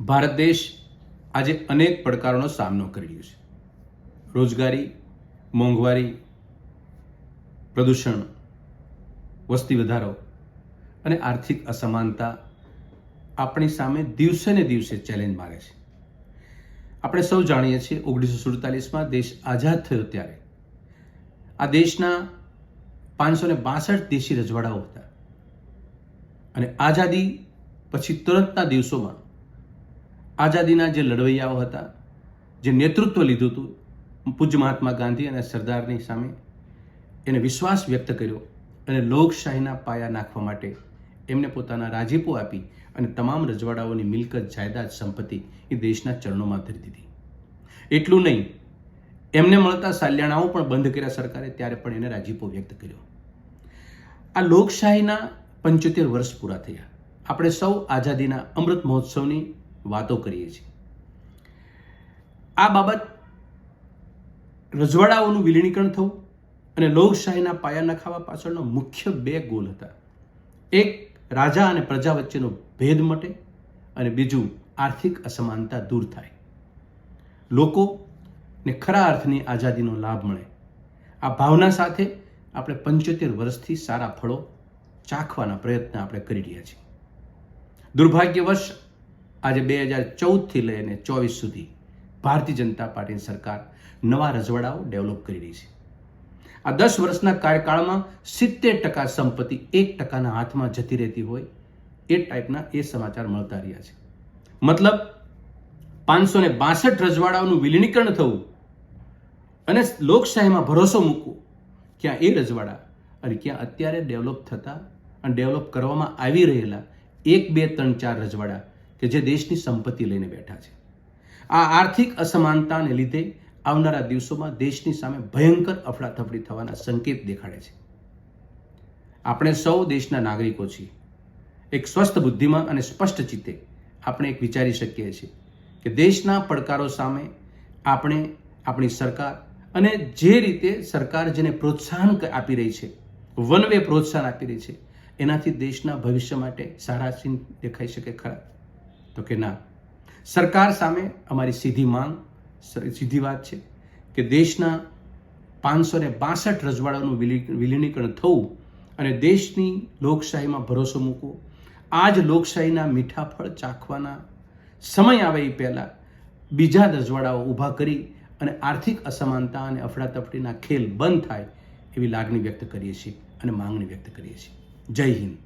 ભારત દેશ આજે અનેક પડકારોનો સામનો કરી રહ્યો છે. રોજગારી, મોંઘવારી, પ્રદૂષણ, વસ્તી વધારો અને આર્થિક અસમાનતા આપણી સામે દિવસે ને દિવસે ચેલેન્જ મારે છે. આપણે સૌ જાણીએ છીએ ઓગણીસો સુડતાલીસમાં દેશ આઝાદ થયો ત્યારે. આ દેશના પાંચસો ને બાસઠ દેશી રજવાડાઓ હતા. અને આઝાદી પછી તુરંતના દિવસોમાં આઝાદીના જે લડવૈયાઓ હતા, જે નેતૃત્વ લીધું હતું, પૂજ્ય મહાત્મા ગાંધી અને સરદારની સામે, એને વિશ્વાસ વ્યક્ત કર્યો અને લોકશાહીના પાયા નાખવા માટે એમને પોતાના રાજીપો આપી અને તમામ રજવાડાઓની મિલકત, જાયદાદ, સંપત્તિ એ દેશના ચરણોમાં ધરી દીધી. એટલું નહીં, એમને મળતા સાલ્યાણાઓ પણ બંધ કર્યા સરકારે, ત્યારે પણ એને રાજીપો વ્યક્ત કર્યો. આ લોકશાહીના પંચોતેર વર્ષ પૂરા થયા. આપણે સૌ આઝાદીના અમૃત મહોત્સવની વાતો કરીએ છીએ. આ બાબત રજવાડાઓનું વિલીનીકરણ થવું અને લોકશાહીના પાયા નખાવા પાછળનો મુખ્ય બે ગોલ હતા. એક રાજા અને પ્રજા વચ્ચેનો ભેદ મટે અને બીજું આર્થિક અસમાનતા દૂર થાય. લોકોને ખરા અર્થની આઝાદીનો લાભ મળે. આ ભાવના સાથે આપણે પંચોતેર વર્ષથી સારા ફળો ચાખવાના પ્રયત્ન આપણે કરી રહ્યા છીએ. દુર્ભાગ્યવશ આજે બે હજાર ચૌદથી લઈને ચોવીસ સુધી ભારતીય જનતા પાર્ટીની સરકાર નવા રજવાડાઓ ડેવલપ કરી રહી છે. આ દસ વર્ષના કાર્યકાળમાં સિત્તેર ટકા સંપત્તિ એક ટકાના હાથમાં જતી રહેતી હોય એ ટાઈપના એ સમાચાર મળતા રહ્યા છે. મતલબ પાંચસો ને બાસઠ રજવાડાઓનું વિલીનીકરણ થવું અને લોકશાહીમાં ભરોસો મૂકવો, ક્યાં એ રજવાડા અને ક્યાં અત્યારે ડેવલપ થતા અને ડેવલપ કરવામાં આવી રહેલા એક બે ત્રણ ચાર રજવાડા કે જે દેશની સંપત્તિ લઈને બેઠા છે. આ આર્થિક અસમાનતાને લીધે આવનારા દિવસોમાં દેશની સામે ભયંકર અફડાતફડી થવાના સંકેત દેખાડે છે. આપણે સૌ દેશના નાગરિકો છીએ. એક સ્વસ્થ બુદ્ધિમાં અને સ્પષ્ટ ચિત્તે આપણે એક વિચારી શકીએ છીએ કે દેશના પડકારો સામે આપણે આપણી સરકાર અને જે રીતે સરકાર જેને પ્રોત્સાહન આપી રહી છે વન વે પ્રોત્સાહન આપી રહી છે, એનાથી દેશના ભવિષ્ય માટે સારા ચિહ્ન દેખાઈ શકે ખરા. તો કે ના. સરકાર સામે અમારી સીધી માંગ સીધી વાત છે કે દેશના પાંચસો ને બાસઠ રજવાડાનું વિલીનીકરણ થવું અને દેશની લોકશાહીમાં ભરોસો મૂકવો. આ જ લોકશાહીના મીઠા ફળ ચાખવાના સમય આવે એ પહેલાં બીજા રજવાડાઓ ઊભા કરી અને આર્થિક અસમાનતા અને અફડાતફડીના ખેલ બંધ થાય એવી લાગણી વ્યક્ત કરીએ છીએ અને માંગણી વ્યક્ત કરીએ છીએ. જય હિન્દ.